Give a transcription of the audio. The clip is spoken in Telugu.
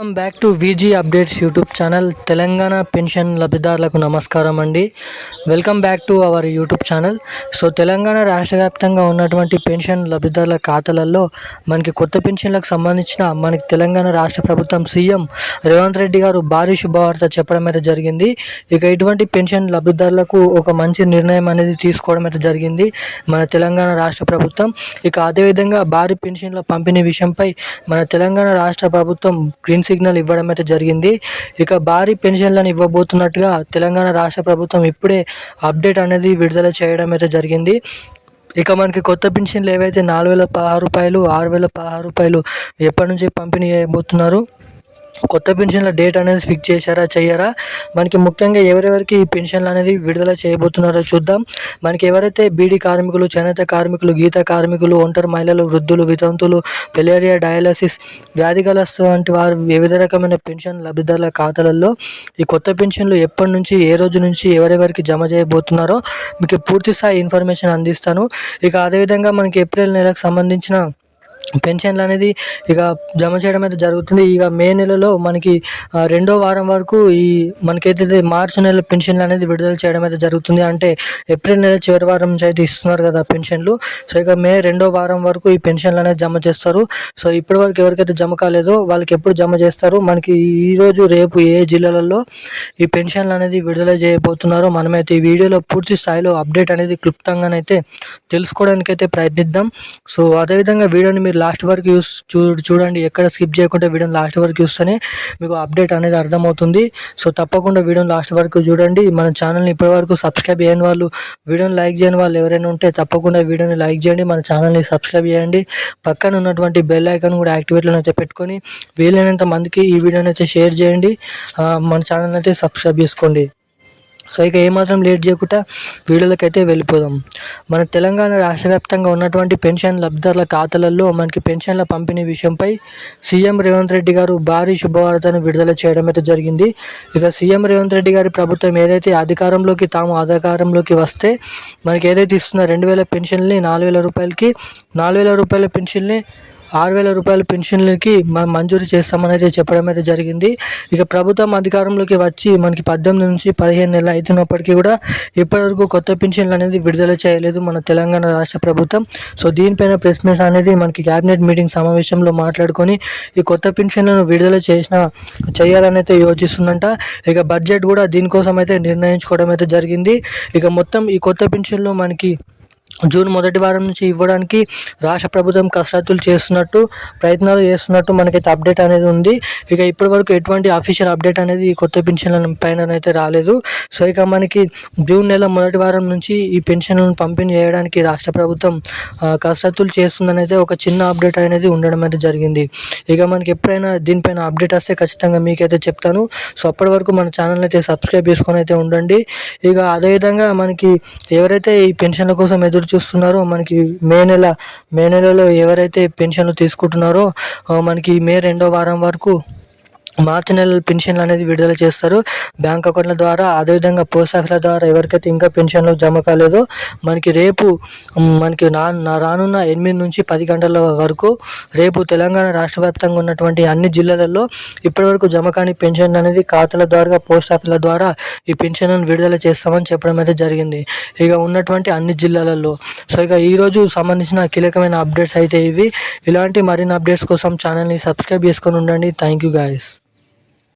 Welcome back to VG updates YouTube channel Telangana pension లబ్ధిదారులకు నమస్కారం అండి welcome back to our YouTube channel so Telangana రాష్ట్ర వ్యాప్తంగా ఉన్నటువంటి పెన్షన్ లబ్ధిదారుల ఖాతాలలో మనకి కొత్త పెన్షన్లకు సంబంధించిన మనకి తెలంగాణ రాష్ట్ర ప్రభుత్వం సీఎం రేవంత్ రెడ్డి గారు భారీ శుభవార్త చెప్పడం అయితే జరిగింది ఇక ఇటువంటి పెన్షన్ లబ్ధిదారులకు ఒక మంచి నిర్ణయం అనేది తీసుకోవడం అయితే జరిగింది మన తెలంగాణ రాష్ట్ర ప్రభుత్వం ఇక అదేవిధంగా భారీ పెన్షన్ల పంపిణీ విషయంపై మన తెలంగాణ రాష్ట్ర ప్రభుత్వం గ్రీన్ సిగ్నల్ ఇవ్వడం అయితే జరిగింది. ఇక భారీ పెన్షన్లను ఇవ్వబోతున్నట్టుగా తెలంగాణ రాష్ట్ర ప్రభుత్వం ఇప్పుడే అప్డేట్ అనేది విడుదల చేయడం అయితే జరిగింది. ఇక మనకి కొత్త పెన్షన్లు ఏవైతే నాలుగు వేల పదహారు రూపాయలు ఆరు వేల పదహారు రూపాయలు ఎప్పటి నుంచి పంపిణీ చేయబోతున్నారు? కొత్త పెన్షన్ల డేట్ అనేది ఫిక్స్ చేశారా చెయ్యరా? మనకి ముఖ్యంగా ఎవరెవరికి ఈ పెన్షన్లు అనేది విడుదల చేయబోతున్నారో చూద్దాం. మనకి ఎవరైతే బీడీ కార్మికులు చేనేత కార్మికులు గీత కార్మికులు ఒంటరి మహిళలు వృద్ధులు వితంతులు పెలేరియా డయాలసిస్ వ్యాధిగ్రస్తు వంటి వారు వివిధ రకమైన పెన్షన్ లబ్ధిదారుల ఖాతాలలో ఈ కొత్త పెన్షన్లు ఎప్పటి నుంచి ఏ రోజు నుంచి ఎవరెవరికి జమ చేయబోతున్నారో మీకు పూర్తి స్థాయి ఇన్ఫర్మేషన్ అందిస్తాను. ఇక అదేవిధంగా మనకి ఏప్రిల్ నెలకు సంబంధించిన పెన్షన్లు అనేది ఇక జమ చేయడం అయితే జరుగుతుంది. ఇక మే నెలలో మనకి రెండో వారం వరకు ఈ మనకైతే మార్చి నెల పెన్షన్లు అనేది విడుదల చేయడం అయితే జరుగుతుంది. అంటే ఏప్రిల్ నెల చివరి వారం నుంచి అయితే ఇస్తున్నారు కదా పెన్షన్లు. సో ఇక మే రెండో వారం వరకు ఈ పెన్షన్లు అనేది జమ చేస్తారు. సో ఇప్పటి వరకు ఎవరికైతే జమ కాలేదో వాళ్ళకి ఎప్పుడు జమ చేస్తారు? మనకి ఈరోజు రేపు ఏ జిల్లాలలో ఈ పెన్షన్లు అనేది విడుదల చేయబోతున్నారో మనమైతే ఈ వీడియోలో పూర్తి స్థాయిలో అప్డేట్ అనేది క్లుప్తంగానైతే తెలుసుకోవడానికి అయితే ప్రయత్నిద్దాం. సో అదేవిధంగా వీడియోని మీరు లాస్ట్ వరకు యూస్ చూ చూడండి ఎక్కడ స్కిప్ చేయకుండా వీడియోని లాస్ట్ వరకు చూస్తేనే మీకు అప్డేట్ అనేది అర్థమవుతుంది. సో తప్పకుండా వీడియోని లాస్ట్ వరకు చూడండి. మన ఛానల్ని ఇప్పటివరకు సబ్స్క్రైబ్ చేయని వాళ్ళు వీడియోని లైక్ చేయని వాళ్ళు ఎవరైనా ఉంటే తప్పకుండా వీడియోని లైక్ చేయండి. మన ఛానల్ని సబ్స్క్రైబ్ చేయండి. పక్కన ఉన్నటువంటి బెల్ ఐకాన్ కూడా యాక్టివేట్లో అయితే పెట్టుకొని వీలైనంత మందికి ఈ వీడియోని అయితే షేర్ చేయండి. మన ఛానల్ అయితే సబ్స్క్రైబ్ చేసుకోండి. సో ఇక ఏమాత్రం లేట్ చేయకుండా వీడియోలకి అయితే వెళ్ళిపోదాం. మన తెలంగాణ రాష్ట్ర వ్యాప్తంగా ఉన్నటువంటి పెన్షన్ లబ్ధిదారుల ఖాతాలలో మనకి పెన్షన్ల పంపిణీ విషయంపై సీఎం రేవంత్ రెడ్డి గారు భారీ శుభవార్తను విడుదల చేయడం అయితే జరిగింది. ఇక సీఎం రేవంత్ రెడ్డి గారి ప్రభుత్వం ఏదైతే అధికారంలోకి తాము అధికారంలోకి వస్తే మనకి ఏదైతే ఇస్తున్న రెండు వేల పెన్షన్ని నాలుగు వేల రూపాయలకి నాలుగు వేల రూపాయల పెన్షన్ని ఆరు వేల రూపాయల పెన్షన్లకి మనం మంజూరు చేస్తామని అయితే చెప్పడం అయితే జరిగింది. ఇక ప్రభుత్వం అధికారంలోకి వచ్చి మనకి పద్దెనిమిది నుంచి పదిహేను నెలలు అవుతున్నప్పటికీ కూడా ఇప్పటివరకు కొత్త పెన్షన్లు అనేది విడుదల చేయలేదు మన తెలంగాణ రాష్ట్ర ప్రభుత్వం. సో దీనిపైన ప్రెస్ మీట్ అనేది మనకి క్యాబినెట్ మీటింగ్ సమావేశంలో మాట్లాడుకొని ఈ కొత్త పెన్షన్లను విడుదల చేసిన చేయాలని అయితే యోచిస్తుందంట. ఇక బడ్జెట్ కూడా దీనికోసం అయితే నిర్ణయించుకోవడం అయితే జరిగింది. ఇక మొత్తం ఈ కొత్త పెన్షన్లు మనకి జూన్ మొదటి వారం నుంచి ఇవ్వడానికి రాష్ట్ర ప్రభుత్వం కసరత్తులు చేస్తున్నట్టు ప్రయత్నాలు చేస్తున్నట్టు మనకైతే అప్డేట్ అనేది ఉంది. ఇక ఇప్పటి వరకు ఎటువంటి అఫీషియల్ అప్డేట్ అనేది ఈ కొత్త పెన్షన్ల పైన అయితే రాలేదు. సో ఇక మనకి జూన్ నెల మొదటి వారం నుంచి ఈ పెన్షన్లను పంపిణీ చేయడానికి రాష్ట్ర ప్రభుత్వం కసరత్తులు చేస్తుందని అయితే ఒక చిన్న అప్డేట్ అనేది ఉండడం అయితే జరిగింది. ఇక మనకి ఎప్పుడైనా దీనిపైన అప్డేట్ వస్తే ఖచ్చితంగా మీకైతే చెప్తాను. సో అప్పటి వరకు మన ఛానల్ అయితే సబ్స్క్రైబ్ చేసుకొని అయితే ఉండండి. ఇక అదేవిధంగా మనకి ఎవరైతే ఈ పెన్షన్ల కోసం ఎదురు చూస్తున్నారో మనకి మే నెల మే నెలలో ఎవరైతే పెన్షన్లు తీసుకుంటున్నారో మనకి మే రెండో వారం వరకు మార్చి నెలలు పెన్షన్లు అనేది విడుదల చేస్తారు. బ్యాంక్ అకౌంట్ల ద్వారా అదేవిధంగా పోస్ట్ ఆఫీస్ల ద్వారా ఎవరికైతే ఇంకా పెన్షన్లు జమ కాలేదో మనకి రేపు మనకి నా రానున్న ఎనిమిది నుంచి పది గంటల వరకు రేపు తెలంగాణ రాష్ట్ర వ్యాప్తంగా ఉన్నటువంటి అన్ని జిల్లాలలో ఇప్పటివరకు జమ కాని పెన్షన్ అనేది ఖాతాల ద్వారా పోస్ట్ ఆఫీస్ల ద్వారా ఈ పెన్షన్లను విడుదల చేస్తామని చెప్పడం అయితే జరిగింది. ఇక ఉన్నటువంటి అన్ని జిల్లాలలో. సో ఇక ఈరోజు సంబంధించిన కీలకమైన అప్డేట్స్ అయితే ఇవి. ఇలాంటి మరిన్ని అప్డేట్స్ కోసం ఛానల్ని సబ్స్క్రైబ్ చేసుకొని ఉండండి. Thank you guys.